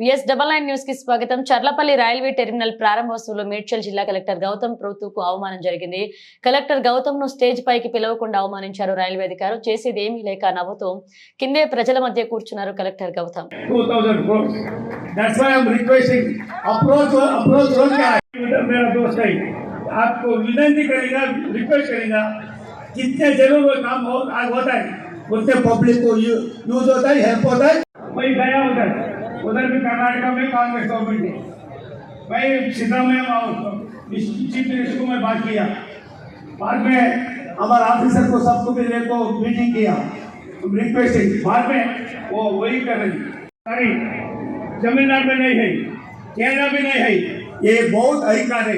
VS double nine news కి స్వాగతం Charlapalli railway terminal ప్రారంభోత్సవంలో మేడ్చల్ జిల్లా కలెక్టర్ గౌతమ్ ప్రభుత్వకు అవమానం జరిగింది కలెక్టర్ గౌతమ్ ను స్టేజ్ పైకి పిలవకుండా అవమానించారు రైల్వే అధికారులు చేసేది ఏమీ లేక నవ్వుతూ కిందే ప్రజల మధ్య కూర్చున్నారు collector Gautam 2000 crores. That's why I'm requesting approach approach रोज क्या है मेरा दोस्त है आपको विनती करेगा रिक्वेस्ट करेगा जितने जरूर वो काम हो आज होता है उतने पब्लिक को यूज होता है हेल्प होता है वही गया उधर उधर भी कर्नाटका में कांग्रेस गवर्नमेंट है। मैं सिद्धरामैया चीफ मिनिस्टर को मैं बात किया। बाद में हमारे ऑफिसर को सबको मिलने को मीटिंग किया। रिक्वेस्टिंग बाद में वो वही कर रही सारी जमीनदार में नहीं है केरला भी नहीं है। ये बहुत अधिकार है।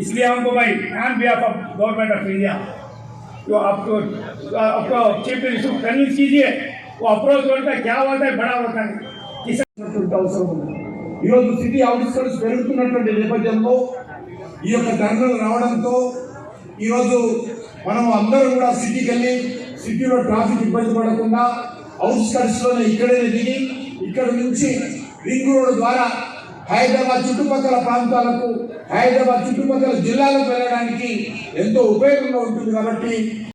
इसलिए हमको भाई on behalf of government of India जो आपको आपको चीफ मिनिस्टर कन्विंस कीजिए वो अप्रोच होता है, क्या होता है, बड़ा होता है। అవసరం ఉంది. ఈరోజు సిటీ అవుట్స్కర్ట్స్ పెరుగుతున్నటువంటి నేపథ్యంలో ఈ యొక్క ధరలు రావడంతో ఈరోజు మనం అందరం కూడా సిటీకి వెళ్ళి సిటీలో ట్రాఫిక్ ఇబ్బంది పడకుండా అవుట్స్కర్ట్స్లోనే ఇక్కడే దిగి ఇక్కడ నుంచి రింగ్ రోడ్ ద్వారా హైదరాబాద్ చుట్టుపక్కల ప్రాంతాలకు హైదరాబాద్ చుట్టుపక్కల జిల్లాలకు వెళ్ళడానికి ఎంతో ఉపయోగంగా ఉంటుంది కాబట్టి